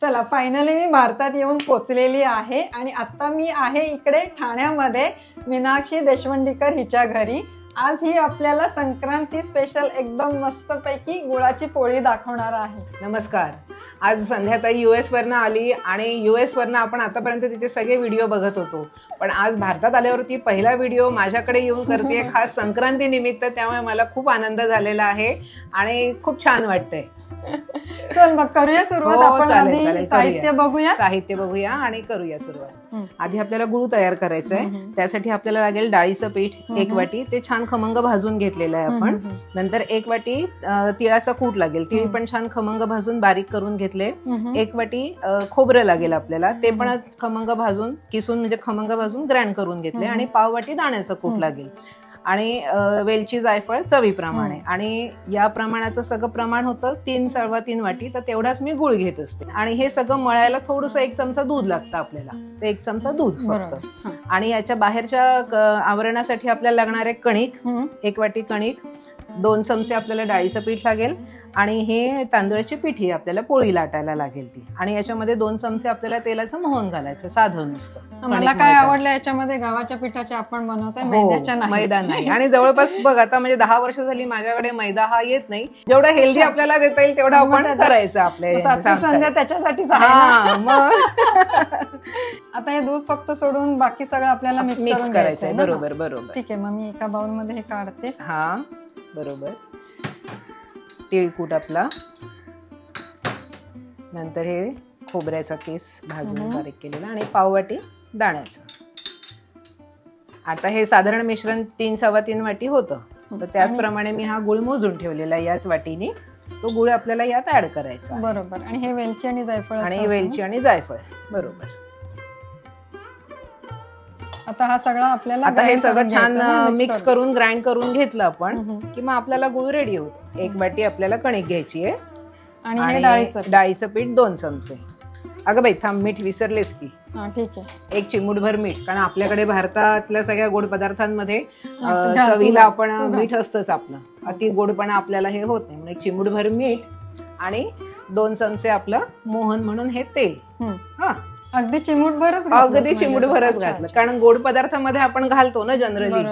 चला फायनली मी भारतात येऊन पोचलेली आहे आणि आता मी आहे इकडे ठाण्यामध्ये मीनाक्षी देशवंडीकर हिच्या घरी. आज ही आपल्याला संक्रांती स्पेशल एकदम मस्तपैकी गुळाची पोळी दाखवणार आहे. नमस्कार. आज संध्याताई यू एस वरनं आली आणि यू एस वरनं आपण आतापर्यंत तिचे सगळे व्हिडिओ बघत होतो. पण आज भारतात आल्यावरती पहिला व्हिडिओ माझ्याकडे येऊन करते खास संक्रांती निमित्त त्यामुळे मला खूप आनंद झालेला आहे आणि खूप छान वाटतंय. चल मग करूया सुरुवात हो, आपण चालेल, आधी साहित्य. बघूया साहित्य बघूया आणि करूया सुरुवात हं. आधी आपल्याला गुळ तयार करायचं आहे हम्म. त्यासाठी आपल्याला लागेल डाळीचं पीठ एक हम्म. वाटी ते छान खमंग भाजून घेतलेलं आहे आपण हम्म, नंतर एक वाटी अ, तिळाचा कूट लागेल तिळ हम्म. पण छान खमंग भाजून बारीक करून घेतले हम्म. एक वाटी अ, खोबरं लागेल आपल्याला ते पण. खमंग भाजून किसून म्हणजे खमंग भाजून ग्राइंड करून घेतले हम्म. आणि पाव वाटी दाण्याचं कूट हम्म. लागेल आणि वेलची जायफळ चवीप्रमाणे. आणि या प्रमाणाचं सगळं प्रमाण होतं तीन सव्वा तीन वाटी. तर तेवढाच मी गुळ घेत असते. आणि हे सगळं मळायला थोडस एक चमचा दूध लागतं आपल्याला. तर एक चमचा दूध फक्त. आणि याच्या बाहेरच्या आवरणासाठी आपल्याला लागणारे कणिक हम्म. एक वाटी कणिक दोन चमचे आपल्याला डाळीचं पीठ लागेल आणि हे तांदळाची पिठी आपल्याला पोळी लाटायला लागेल ती. आणि याच्यामध्ये दोन चमचे आपल्याला तेलाचं मोहन घालायचं साधं नुसतं. मला काय. आवडलं याच्यामध्ये? गव्हाच्या पिठाचे आपण बनवतोय हो, मैदा नाही. आणि जवळपास बघ आता म्हणजे दहा वर्ष झाली माझ्याकडे मैदा हा येत नाही. जेवढा हेल्दी आपल्याला देता येईल तेवढं आपण करायचं आपल्या संध्या त्याच्यासाठीच. हा मग. आता हे दूध फक्त सोडून बाकी सगळं आपल्याला मिक्स करायचंय? बरोबर बरोबर. ठीक आहे मग मी एका बाउलमध्ये हे काढते. हा. बरोबर. तिळकूट आपला. नंतर हे खोबऱ्याचा केस भाजून. बारीक केलेला आणि पाववाटी दाण्याचं. आता हे साधारण मिश्रण तीन सव्वा तीन वाटी होतं. तर त्याचप्रमाणे मी हा गुळ मोजून ठेवलेला याच वाटीने. तो गुळ आपल्याला यात ऍड करायचा. बरोबर. आणि हे वेलची आणि जायफळ आणि वेलची आणि जायफळ. बरोबर. आता हा सगळा आपल्याला आता हे grind सगळं करून छान घ्यायचं ना, mix मिक्स करून. ग्राइंड करून घेतलं आपण हम्म. की मग आपल्याला गुळ रेडी होतो. एक वाटी आपल्याला कणिक घ्यायची आहे. आणि हे डाळीचं पीठ. डाळीचं पीठ दोन चमचे. अगं बाई थांब मीठ विसरलेस की. हा ठीक आहे. एक चिमूटभर मीठ कारण आपल्याकडे भारतातल्या सगळ्या गोड पदार्थांमध्ये अं, घाल, तू चवीला आपण घाल. मीठ असतंच आपलं. अति गोडपणा आपल्याला हे होत नाही. म्हणून एक चिमूटभर मीठ आणि दोन चमचे आपलं मोहन म्हणून हे तेल. हम्म. हा. अगदी चिमूटभरच घातलंस अगदी म्हणजे. चिमूटभरच अच्छा, घातलं. कारण गोड पदार्थामध्ये आपण घालतो ना जनरली.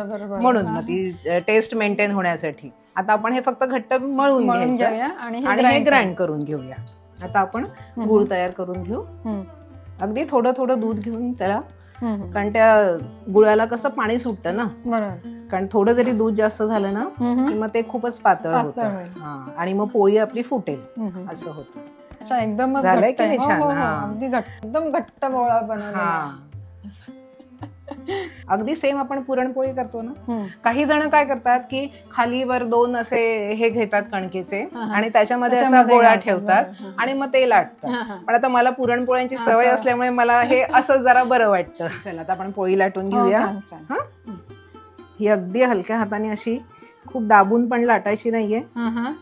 म्हणून. मग ती टेस्ट मेंटेन होण्यासाठी आता आपण हे फक्त घट्ट मळून घेऊया आणि हे ग्राइंड करून घेऊया आता आपण. गुळ तयार करून घेऊ. अगदी थोडं थोडं दूध घेऊन त्याला. कारण त्या गुळाला कसं पाणी सुटतं ना कारण थोडं जरी दूध जास्त झालं ना. की मग ते खूपच पातळ होतं आणि मग पोळी आपली फुटेल. असं होतं अच्छा एकदमच झालंय घट्ट की आहे. नाही हो, छान? हो, हो. अगदी घट्ट एकदम घट्ट गोळा बनवलेला हा आहे. अगदी सेम आपण पुरणपोळी करतो ना. काही जण काय करतात की खाली वर दोन असे हे घेतात कणकेचे हा, हा. आणि त्याच्यामध्ये असा त्याच्यामध्ये गोळा घालतात, ठेवतात बरोबर, हा. आणि मग ते लाटतात हा, हा. पण आता मला पुरणपोळ्यांची हा, सवय. असल्यामुळे मला हे असं जरा बरं वाटतं चला आता आपण पोळी लाटून हो, घेऊया चालेल, चालेल. हा? ही अगदी हलक्या हाताने अशी खूप दाबून पण लाटायची नाहीये हा, हा.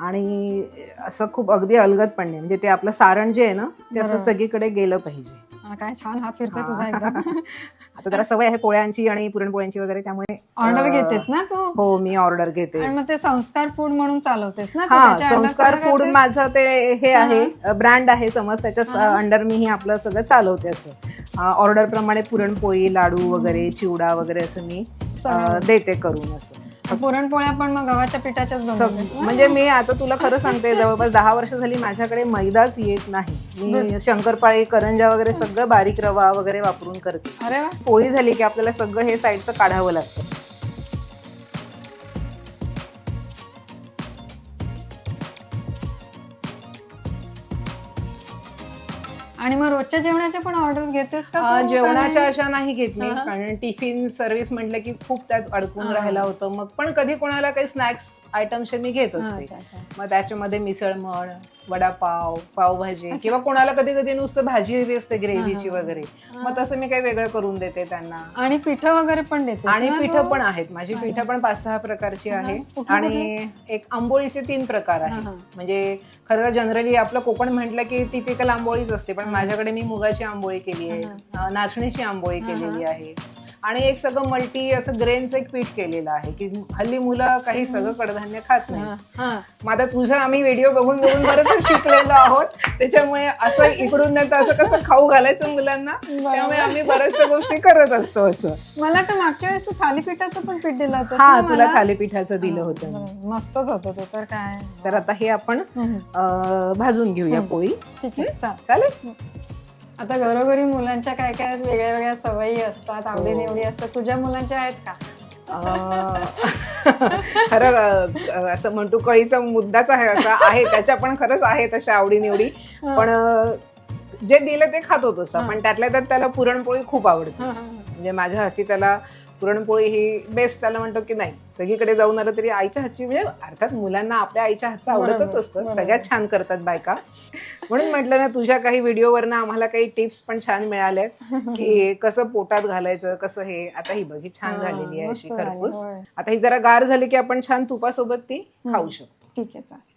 आणि असं खूप अगदी अलगद पण नाही म्हणजे ते आपलं सारण जे आहे ना ते असं. सगळीकडे गेलं पाहिजे काय छान हात फिरतोय तुझा. एकदम आता जरा सवय आहे पोळ्यांची आणि पुरणपोळ्यांची वगैरे त्यामुळे ऑर्डर घेतेस ना तू हो मी ऑर्डर घेते आणि मग ते संस्कार फूड म्हणून चालवतेस ना हा संस्कार फूड? माझं ते हे. आहे ब्रँड आहे समज त्याच्या. अंडर मी ही आपलं सगळं चालवते असं ऑर्डर प्रमाणे पुरणपोळी लाडू वगैरे चिवडा वगैरे असं मी देते करून असं पुरणपोळ्या पण मग गव्हाच्या पिठाच्याच? म्हणजे मी आता तुला खरं सांगते जवळपास दहा वर्ष झाली माझ्याकडे मैदाच येत नाही. मी शंकरपाळी करंजा वगैरे सगळं बारीक रवा वगैरे वापरून करते. अरे वा. पोळी झाली की आपल्याला सगळं हे साईडचं काढावं लागतं. आणि मग रोजच्या जेवणाच्या पण ऑर्डर घेतेस का अं, तू? का जेवणाच्या? अशा नाही घेत मी हा. कारण टिफिन सर्व्हिस म्हटलं की खूप त्यात अडकून हा. राहायला होतं मग पण कधी कोणाला काही स्नॅक्स आयटमचे मी घेत हा, असते अच्छा, अच्छा. मग त्याच्यामध्ये मिसळ म्हण वडापाव पावभाजी किंवा कोणाला कधी कधी नुसतं भाजी हवी असते ग्रेव्हीची. वगैरे. मग तसं मी काही वेगळं करून देते त्यांना. आणि पिठं वगैरे पण देते. आणि पिठं पण आहेत. माझी पिठं पण पाच सहा प्रकारची आहे. आणि एक आंबोळीचे तीन प्रकार आहेत. म्हणजे खरं जनरली आपलं कोकण म्हटलं की टिपिकल आंबोळीच असते. पण माझ्याकडे मी मुगाची आंबोळी केली आहे. नाचणीची आंबोळी केलेली आहे. आणि एक सगळं मल्टी असं ग्रेनचं एक पीठ केलेलं आहे की हल्ली मुलं काही सगळं कडधान्य खात नाही आता तुझा आम्ही व्हिडिओ बघून बघून बरंच शिकलेलो आहोत. त्याच्यामुळे असं इकडून नाही तर असं कसं खाऊ घालायचं मुलांना त्यामुळे आम्ही बऱ्याचशा गोष्टी करत असतो असं. मला वाटतं मागच्या वेळेस तू थालीपीठाचं पण पीठ दिलं होतं हा तुला थालीपीठाचं दिलं होतं. मस्तच होतं ते तर काय. तर आता हे आपण भाजून घेऊया. पोळी. चालेल. आता घरोघरी मुलांच्या काय काय वेगळ्या वेगळ्या सवयी असतात आवडी हो. निवडी असतात तुझ्या मुलांच्या आहेत का? खरं असं म्हणतो कळीचा मुद्दाच आहे असा आहे त्याच्या पण खरंच आहे तशा आवडी निवडी. पण जे दिलं ते खात होतो हा. पण त्यातल्या त्यात त्याला पुरणपोळी खूप आवडते. म्हणजे माझ्या हातची त्याला पुरणपोळी ही बेस्ट त्याला म्हणतो की नाही सगळीकडे जाऊन आलं तरी आईच्या हातची म्हणजे अर्थात मुलांना आपल्या आईच्या हातचं आवडतच असतं. सगळ्यात छान करतात बायका. म्हणून म्हटलं ना तुझ्या काही व्हिडिओवरनं आम्हाला काही टिप्स पण छान मिळाल्यात की कसं पोटात घालायचं कसं हे आता ही बघी छान हा, झालेली आहे अशी खरपूस. आता ही जरा गार झाली की आपण छान तुपासोबत ती खाऊ शकतो. ठीक आहे चालेल.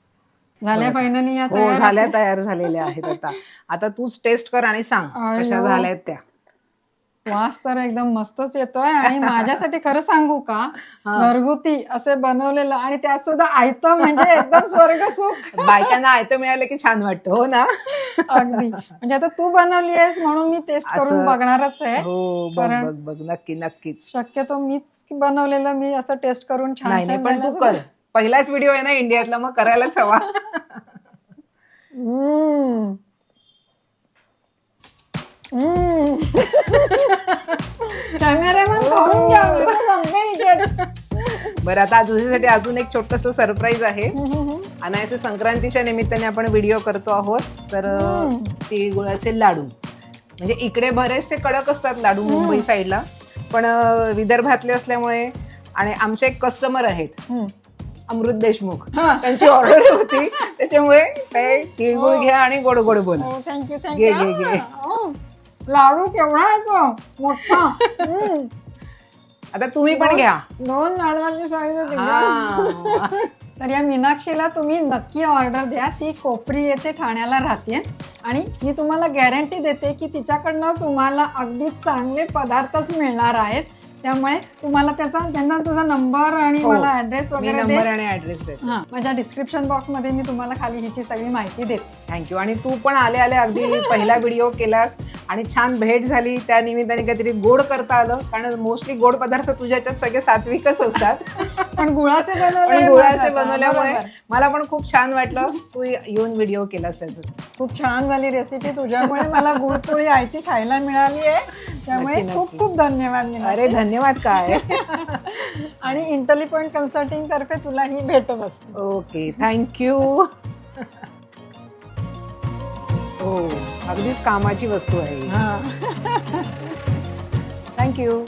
झाल्या फायनली हो तयार? झाल्या तयार झालेल्या आहेत आता. आता तूच टेस्ट कर आणि सांग. कशा झाल्यात त्या. वास तर एकदम मस्तच येतोय आणि माझ्यासाठी खरं सांगू का. घरगुती असे बनवलेलं आणि त्यात सुद्धा आयत म्हणजे एकदम स्वर्ग सुख. बायकांना आयतं मिळालं की छान वाटतं हो ना? अगदी. म्हणजे आता तू बनवली आहेस म्हणून मी टेस्ट करून बघणारच आहे. हो बघ कारण- बघ नक्की नक्कीच. शक्यतो मीच बनवलेलं मी असं टेस्ट करून छान पण तू. कर. पहिलाच व्हिडिओ आहे ना इंडियातला मग करायलाच हवा हम्म. हम्म. कॅमेरामॅन खाऊन घ्या, मी तर सांगते. बरं आता तुझ्यासाठी अजून एक छोटस सरप्राईज आहे अनायासे संक्रांतीच्या निमित्ताने आपण व्हिडिओ करतो आहोत तर. तिळगुळाचे लाडू म्हणजे इकडे बरेचसे कडक असतात लाडू मुंबई साईडला पण विदर्भातले असल्यामुळे आणि आमचे एक कस्टमर आहेत. अमृत देशमुख. त्यांची ऑर्डर होती त्याच्यामुळे ते तिळगुळ हो. घ्या आणि गोड गोड बोला हो थँक्यू घे, घे, घे. लाडू केवढा आहे तो मोठा. हम्म. आता तुम्ही पण घ्या. दोन लाडवाची साईज होती हा. तर या मीनाक्षीला तुम्ही नक्की ऑर्डर द्या. ती कोपरी येथे ठाण्याला राहते. आणि मी तुम्हाला गॅरंटी देते की तिच्याकडनं तुम्हाला अगदी चांगले पदार्थच मिळणार आहेत. त्यामुळे तुम्हाला त्याचा त्यांना तुझा नंबर आणि हो. मला ऍड्रेस मी वगैरे दे. नंबर आणि ऍड्रेस देते. हा माझ्या डिस्क्रिप्शन बॉक्समध्ये मी तुम्हाला खाली हिची सगळी माहिती देते. थँक्यू आणि तू पण आले आले अगदी पहिला व्हिडिओ केलास आणि छान भेट झाली. त्या निमित्ताने काहीतरी गोड करता आलं कारण मोस्टली गोड पदार्थ तुझ्या ह्याच्यात सगळे सात्विकच असतात. पण गुळाचे बनवले पण गुळाचे बनवल्यामुळे. मला पण खूप छान वाटलं. तू येऊन व्हिडिओ केलास त्याचं. खूप छान झाली रेसिपी तुझ्यामुळे मला गुळपोळी आयती खायला मिळाली आहे. त्यामुळे नक्की, खूप नक्की. खूप धन्यवाद मीनाक्षी. अरे धन्यवाद काय? आणि इंटली पॉइंट कन्सल्टिंग तर्फे तुला ही भेटत असते. ओके थँक्यू हो अगदीच कामाची वस्तू आहे हा. थँक्यू